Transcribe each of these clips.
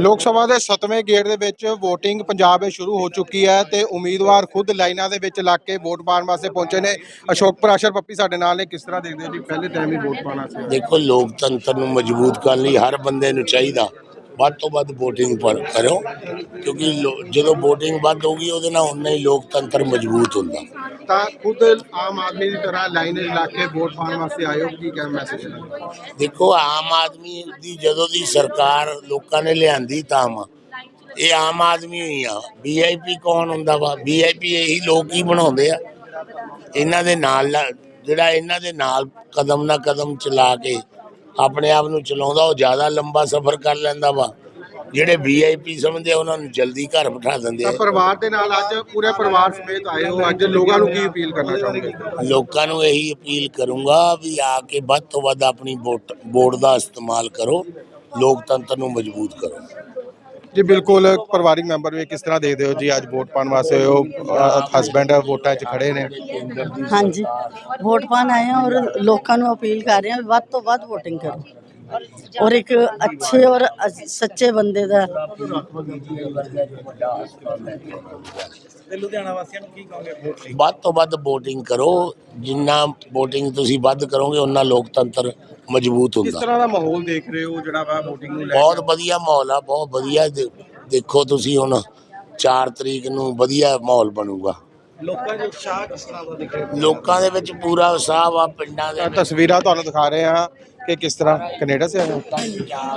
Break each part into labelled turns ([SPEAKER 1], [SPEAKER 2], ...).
[SPEAKER 1] ਲੋਕ ਸਭਾ ਦੇ 7ਵੇਂ ਗੇੜ ਦੇ ਵਿੱਚ VOTING ਪੰਜਾਬ ਵਿੱਚ ਸ਼ੁਰੂ ਹੋ ਚੁੱਕੀ ਹੈ ਤੇ ਉਮੀਦਵਾਰ ਖੁਦ ਲਾਈਨਾਂ ਦੇ ਵਿੱਚ ਲੱਗ ਕੇ ਵੋਟ ਪਾਉਣ ਵਾਸਤੇ ਪਹੁੰਚੇ ਨੇ। ਅਸ਼ੋਕ ਪ੍ਰਾਸ਼ਰ ਪੱਪੀ ਸਾਡੇ ਨਾਲ ਨੇ, ਕਿਸ ਤਰ੍ਹਾਂ ਦੇਖਦੇ ਹੋ ਜੀ? ਪਹਿਲੇ ਟਾਈਮ ਹੀ ਵੋਟ ਪਾਉਣਾ ਸੀ।
[SPEAKER 2] ਦੇਖੋ, ਲੋਕਤੰਤਰ ਨੂੰ ਮਜ਼ਬੂਤ ਕਰਨ ਲਈ ਹਰ ਬੰਦੇ ਨੂੰ ਚਾਹੀਦਾ। ਵੱਧ ਤੋਂ ਵੱਧ VOTING ਪਰ ਕਰੋ ਕਿਉਂਕਿ ਲੋ- ਜਦੋਂ VOTING ਵੱਧ ਹੋਊਗੀ ਉਹਦੇ ਨਾਲ ਉਨਾ ਹੀ ਲੋਕਤੰਤਰ ਮਜ਼ਬੂਤ ਹੁੰਦਾ।
[SPEAKER 1] ਤਾਂ ਖੁਦ ਆਮ ਆਦਮੀ ਦੀ ਤਰ੍ਹਾਂ ਲਾਈਨ ਕੇ ਵੋਟ ਪਾਉਣ ਵਾਸਤੇ ਹੋ? ਕੀ ਕਹਿ ਮੈਸੇਜ
[SPEAKER 2] ਦੇਖੋ ਆਮ ਆਦਮੀ ਦੀ ਜਦੋਂ ਦੀ ਸਰਕਾਰ ਲੋਕਾਂ ਨੇ ਲਿਆਂਦੀ ਤਾਂ ਵਾ ਇਹ ਆਮ ਆਦਮੀ ਹੀ ਆ। ਵੀਆਈਪੀ ਕੌਣ ਹੁੰਦਾ ਵਾ? ਵੀਆਈਪੀ ਇਹੀ ਲੋਕ ਹੀ ਬਣਾਉਂਦੇ ਆ। ਇਹਨਾਂ ਦੇ ਨਾਲ ਲ- ਜਿਹੜਾ ਇਹਨਾਂ ਦੇ ਨਾਲ ਕਦਮ ਨਾ ਕਦਮ ਚਲਾ ਕੇ ਆਪਣੇ ਆਪ ਨੂੰ ਚਲਾਉਂਦਾ ਉਹ ਜ਼ਿਆਦਾ ਲੰਬਾ ਸਫ਼ਰ ਕਰ ਲੈਂਦਾ ਵਾ। ਜਿਹੜੇ ਵੀਆਈਪੀ ਸਮਝਦੇ ਆ, ਉਹਨਾਂ ਨੂੰ ਜਲਦੀ ਘਰ ਬਿਠਾ ਦਿੰਦੇ
[SPEAKER 1] ਤਾਂ
[SPEAKER 2] ਆ
[SPEAKER 1] ਪਰਿਵਾਰ ਦੇ ਨਾਲ ਅੱਜ ਪੂਰੇ ਪਰਿਵਾਰ ਸਮੇਤ ਆਏ ਹੋ। ਅੱਜ ਲੋਕਾਂ ਨੂੰ ਕੀ ਅਪੀਲ ਕਰਨਾ ਚਾਹੋਗੇ?
[SPEAKER 2] ਲੋਕਾਂ ਨੂੰ ਇਹੀ ਅਪੀਲ ਕਰੂੰਗਾ ਵੀ ਆ ਕੇ ਵੱਧ ਤੋਂ ਵੱਧ ਆਪਣੀ ਵੋਟ ਵੋਟ ਦਾ ਇਸਤੇਮਾਲ ਕਰੋ। ਲੋਕਤੰਤਰ ਨੂੰ ਮਜ਼ਬੂਤ ਕਰੋ।
[SPEAKER 1] ਜੀ, ਬਿਲਕੁਲ ਪਰਿਵਾਰਿਕ ਮੈਂਬਰ ਵੀ ਕਿਸ ਤਰ੍ਹਾਂ ਦੇਖਦੇ ਹੋ ਜੀ? ਅੱਜ ਵੋਟ ਪਾਉਣ ਵਾਸਤੇ ਉਹ ਹਸਬੈਂਡ ਵੋਟਾਂ 'ਚ ਖੜੇ ਨੇ।
[SPEAKER 3] ਹਾਂਜੀ। ਵੋਟ ਪਾਉਣ ਆਏ ਹਾਂ ਔਰ ਲੋਕਾਂ ਨੂੰ ਅਪੀਲ ਕਰ ਰਹੇ ਹਾਂ, ਵੱਧ ਤੋਂ ਵੱਧ VOTING ਕਰੋ। ਔਰ ਇੱਕ ਅੱਛੇ ਔਰ ਸੱਚੇ ਬੰਦੇ ਦਾ
[SPEAKER 4] ਤੇ ਲੁਧਿਆਣਾ ਵਾਸੀਆਂ ਨੂੰ ਕੀ ਕਹੋਗੇ ਵੋਟ ਲਈ
[SPEAKER 2] ਵੱਧ ਤੋਂ ਵੱਧ VOTING ਕਰੋ। ਜਿੰਨਾ VOTING ਤੁਸੀਂ ਵੱਧ ਕਰੋਗੇ ਉਨਾ ਲੋਕਤੰਤਰ ਮਜ਼ਬੂਤ
[SPEAKER 1] ਕਿਸ
[SPEAKER 2] ਹੁੰਦਾ
[SPEAKER 1] ਤਰ੍ਹਾਂ ਦਾ ਮਾਹੌਲ ਦੇਖ ਰਹੇ ਹੋ ਜਿਹੜਾ ਵਾ VOTING ਨੂੰ ਲੈ
[SPEAKER 2] ਬਹੁਤ ਵਧੀਆ ਮਾਹੌਲ ਆ ਬਹੁਤ ਵਧੀਆ। ਦੇ- ਦੇਖੋ ਤੁਸੀਂ ਹੁਣ 4 ਤਰੀਕ ਨੂੰ ਵਧੀਆ ਮਾਹੌਲ ਬਣੂਗਾ।
[SPEAKER 4] ਲੋਕਾਂ ਦੇ ਉਤਸ਼ਾਹ ਕਿਸ ਤਰ੍ਹਾਂ ਦਾ ਦਿਖ ਰਿਹਾ
[SPEAKER 2] ਲੋਕਾਂ ਦੇ ਵਿੱਚ ਪੂਰਾ ਉਤਸ਼ਾਹ ਆ ਪਿੰਡਾਂ ਦੇ
[SPEAKER 1] ਤਾਂ ਤਸਵੀਰਾਂ ਤੁਹਾਨੂੰ ਦਿਖਾ ਰਹੇ ਹਾਂ ਕਿ ਕਿਸ ਤਰ੍ਹਾਂ ਕੈਨੇਡਾ ਸੇ ਆਏ ਹੋ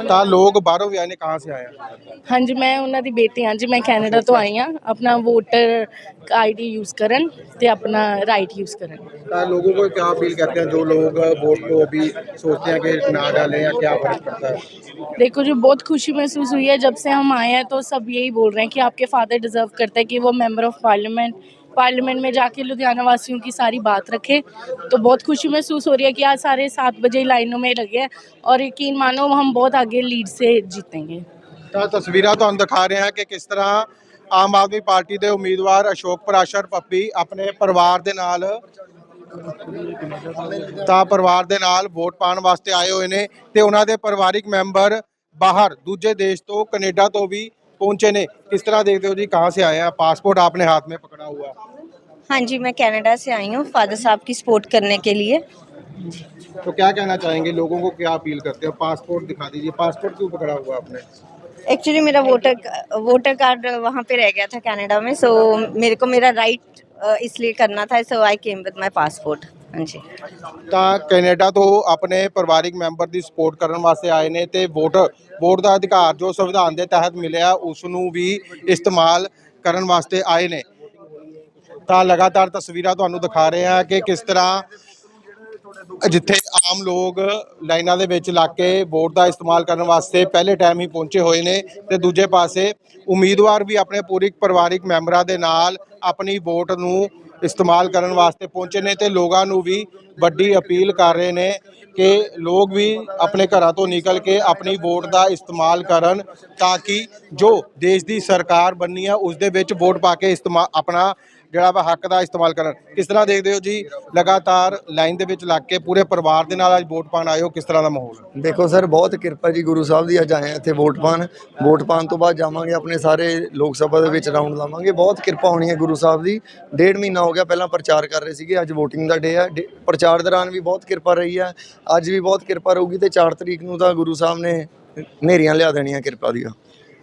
[SPEAKER 1] ਤਾਂ ਲੋਕ ਬਾਹਰੋਂ ਵੀ ਆਏ ਨੇ ਕਹਾਂ ਸੇ ਆਏ हैं
[SPEAKER 5] ਹਾਂਜੀ ਮੈਂ ਉਹਨਾਂ ਦੀ ਬੇਟੀ ਹਾਂ ਜੀ ਮੈਂ ਕੈਨੇਡਾ ਤੋਂ ਆਈ ਹਾਂ ਆਪਣਾ ਵੋਟਰ ਆਈਡੀ ਯੂਜ਼ ਕਰਨ ਤੇ ਆਪਣਾ ਰਾਈਟ ਯੂਜ਼ ਕਰਨ
[SPEAKER 1] तो लोगों को क्या अपील करते हैं जो लोग वोट को अभी सोचते हैं कि ना डालें या क्या फर्क पड़ता है
[SPEAKER 5] देखो जो बहुत खुशी महसूस हुई है जब से हम आए हैं तो सब यही बोल रहे हैं कि आपके फादर डिजर्व करते हैं कि वो मेंबर ऑफ पार्लियामेंट पार्लियामेंट में जाके लुधियाना वासियों की सारी बात रखे तो बहुत खुशी महसूस हो रही है कि आज साढ़े सात बजे लाइनों में लगे हैं और यकीन मानो हम बहुत आगे लीड से जीतेंगे
[SPEAKER 1] ਤਾਂ ਤਸਵੀਰਾਂ ਤੁਹਾਨੂੰ ਦਿਖਾ ਰਹੇ ਹਾਂ ਕਿ ਕਿਸ ਤਰ੍ਹਾਂ ਆਮ ਆਦਮੀ ਪਾਰਟੀ ਦੇ ਉਮੀਦਵਾਰ ਅਸ਼ੋਕ ਪ੍ਰਾਸ਼ਰ ਪੱਪੀ ਆਪਣੇ ਪਰਿਵਾਰ ਦੇ ਨਾਲ ਤਾਂ ਪਰਿਵਾਰ ਦੇ ਨਾਲ ਵੋਟ ਪਾਉਣ ਵਾਸਤੇ ਆਏ ਹੋਏ ਨੇ ਤੇ ਉਹਨਾਂ ਦੇ ਪਰਿਵਾਰਿਕ ਮੈਂਬਰ ਬਾਹਰ ਦੂਜੇ ਦੇਸ਼ ਤੋਂ ਕੈਨੇਡਾ ਤੋਂ ਵੀ पहुँचे ने किस तरह देखते हो जी? कहाँ से आया? पासपोर्ट आपने हाथ में पकड़ा हुआ।
[SPEAKER 6] हाँ जी मैं कनाडा से आई हूँ फादर साहब की सपोर्ट करने के लिए।
[SPEAKER 1] तो क्या कहना चाहेंगे? लोगों को क्या अपील करते हैं? पासपोर्ट दिखा दीजिए। पासपोर्ट क्यों पकड़ा हुआ आपने?
[SPEAKER 6] एक्चुअली मेरा वोटर वोटर कार्ड वहाँ पे रह गया था कनाडा में सो मेरे को मेरा राइट इसलिए करना था so I came with my passport हाँ
[SPEAKER 1] ਤਾਂ ਕੈਨੇਡਾ ਤੋਂ ਆਪਣੇ ਪਰਿਵਾਰਿਕ ਮੈਂਬਰ ਦੀ ਸਪੋਰਟ ਕਰਨ ਵਾਸਤੇ ਆਏ ਨੇ ਤੇ ਵੋਟ ਵੋਟ ਦਾ ਅਧਿਕਾਰ ਜੋ ਸੰਵਿਧਾਨ ਦੇ ਤਹਿਤ ਮਿਲਿਆ ਉਸ ਨੂੰ ਵੀ ਇਸਤੇਮਾਲ ਕਰਨ ਵਾਸਤੇ ਆਏ ਨੇ। ਤਾਂ ਲਗਾਤਾਰ ਤਸਵੀਰਾਂ ਤੁਹਾਨੂੰ ਦਿਖਾ ਰਹੇ ਹਾਂ ਕਿ ਕਿਸ ਤਰ੍ਹਾਂ ਜਿੱਥੇ ਆਮ ਲੋਕ ਲਾਈਨਾਂ ਦੇ ਵਿੱਚ ਲੱਗ ਕੇ ਵੋਟ ਦਾ ਇਸਤੇਮਾਲ ਕਰਨ ਵਾਸਤੇ ਪਹਿਲੇ ਟਾਈਮ ਹੀ ਪਹੁੰਚੇ ਹੋਏ ਨੇ ਤੇ ਦੂਜੇ ਪਾਸੇ ਉਮੀਦਵਾਰ ਵੀ ਆਪਣੇ ਪੂਰੀ ਪਰਿਵਾਰਿਕ ਮੈਂਬਰਾਂ ਦੇ ਨਾਲ ਆਪਣੀ ਵੋਟ ਨੂੰ ਇਸਤੇਮਾਲ ਕਰਨ ਵਾਸਤੇ ਪਹੁੰਚੇ ਨੇ ਤੇ ਲੋਕਾਂ ਨੂੰ ਵੀ ਵੱਡੀ ਅਪੀਲ ਕਰ ਰਹੇ ਨੇ ਕਿ ਲੋਕ ਵੀ ਆਪਣੇ ਘਰਾਂ ਤੋਂ ਨਿਕਲ ਕੇ ਆਪਣੀ ਵੋਟ ਦਾ ਇਸਤੇਮਾਲ ਕਰਨ ਤਾਂ ਕਿ ਜੋ ਦੇਸ਼ ਦੀ ਸਰਕਾਰ ਬੰਨੀ ਆ, ਉਸ ਦੇ ਵਿੱਚ ਵੋਟ ਪਾ ਕੇ ਇਸਤੇਮਾਲ ਆਪਣਾ ਜਿਹੜਾ ਵਾ ਹੱਕ ਦਾ ਇਸਤੇਮਾਲ ਕਰਨ। ਕਿਸ ਤਰ੍ਹਾਂ ਦੇਖਦੇ ਹੋ ਜੀ, ਲਗਾਤਾਰ ਲਾਈਨ ਦੇ ਵਿੱਚ ਲੱਗ ਕੇ ਪੂਰੇ ਪਰਿਵਾਰ ਦੇ ਨਾਲ ਅੱਜ ਵੋਟ ਪਾਣ ਆਏ ਹੋ, ਕਿਸ ਤਰ੍ਹਾਂ ਦਾ ਮਾਹੌਲ ਹੈ?
[SPEAKER 7] ਦੇਖੋ ਸਰ, ਬਹੁਤ ਕਿਰਪਾ ਜੀ ਗੁਰੂ ਸਾਹਿਬ ਦੀ, ਅੱਜ ਆਏ ਹਾਂ ਇੱਥੇ ਵੋਟ ਪਾਣ ਵੋਟ ਪਾਣ ਤੋਂ ਬਾਅਦ ਜਾਵਾਂਗੇ, ਆਪਣੇ ਸਾਰੇ ਲੋਕ ਸਭਾ ਦੇ ਵਿੱਚ ਰਾਉਂਡ ਲਾਵਾਂਗੇ। ਬਹੁਤ ਕਿਰਪਾ ਹੋਣੀ ਹੈ ਗੁਰੂ ਸਾਹਿਬ ਦੀ। ਡੇਢ ਮਹੀਨਾ ਹੋ ਗਿਆ, ਪਹਿਲਾਂ ਪ੍ਰਚਾਰ ਕਰ ਰਹੇ ਸੀਗੇ, ਅੱਜ VOTING ਦਾ ਡੇ ਹੈ ਡੇ- ਪ੍ਰਚਾਰ ਦੌਰਾਨ ਵੀ ਬਹੁਤ ਕਿਰਪਾ ਰਹੀ ਹੈ। ਅੱਜ ਵੀ ਬਹੁਤ ਕਿਰਪਾ ਰਹੂਗੀ ਤੇ 4 ਤਰੀਕ ਨੂੰ ਤਾਂ ਗੁਰੂ ਸਾਹਿਬ ਨੇ ਨੇਰੀਆਂ ਲਿਆ ਦੇਣੀਆਂ ਕਿਰਪਾ ਦੀਆਂ।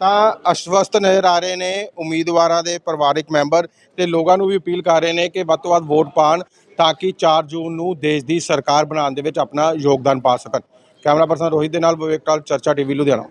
[SPEAKER 1] ਤਾਂ ਅਸ਼ਵਸਥ ਨਜ਼ਰ ਆ ਰਹੇ ਨੇ ਉਮੀਦਵਾਰਾਂ ਦੇ ਪਰਿਵਾਰਿਕ ਮੈਂਬਰ ਤੇ ਲੋਕਾਂ ਨੂੰ ਵੀ ਅਪੀਲ ਕਰ ਰਹੇ ਨੇ ਕਿ ਵੱਧ ਤੋਂ ਵੱਧ ਵੋਟ ਪਾਣ ਤਾਂ ਕਿ 4 ਜੂਨ ਨੂੰ ਦੇਸ਼ ਦੀ ਸਰਕਾਰ ਬਣਾਉਣ ਦੇ ਵਿੱਚ ਆਪਣਾ ਯੋਗਦਾਨ ਪਾ ਸਕਣ। ਕੈਮਰਾ ਪਰਸਨ ਰੋਹਿਤ ਦੇ ਨਾਲ ਵਿਵੇਕ ਕਾਲ, ਚਰਚਾ ਟੀਵੀ, ਲੁਧਿਆਣਾ।